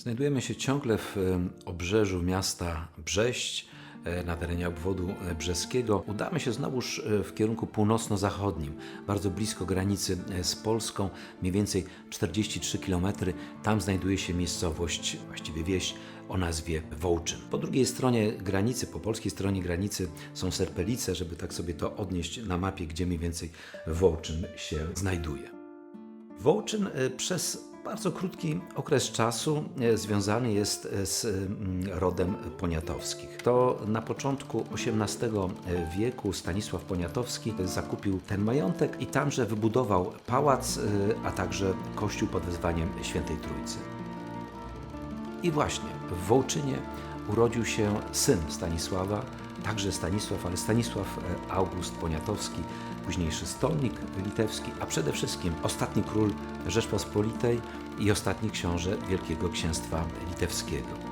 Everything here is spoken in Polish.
Znajdujemy się ciągle w obrzeżu miasta Brześć, e, na terenie obwodu e, brzeskiego. Udamy się znowuż e, w kierunku północno-zachodnim, bardzo blisko granicy z Polską, mniej więcej 43 km. Tam znajduje się miejscowość, właściwie wieś o nazwie Wołczyn. Po drugiej stronie granicy, po polskiej stronie granicy są Serpelice, żeby tak sobie to odnieść na mapie, gdzie mniej więcej Wołczyn się znajduje. Wołczyn przez bardzo krótki okres czasu e, związany jest e, z mm, rodem Poniatowskich. To na początku XVIII wieku Stanisław Poniatowski zakupił ten majątek i tamże wybudował pałac, e, a także kościół pod wezwaniem Świętej Trójcy. I właśnie w Wołczynie urodził się syn Stanisława, także Stanisław, ale Stanisław e, August Poniatowski, późniejszy stolnik litewski, a przede wszystkim ostatni król Rzeczpospolitej i ostatni książę Wielkiego Księstwa Litewskiego.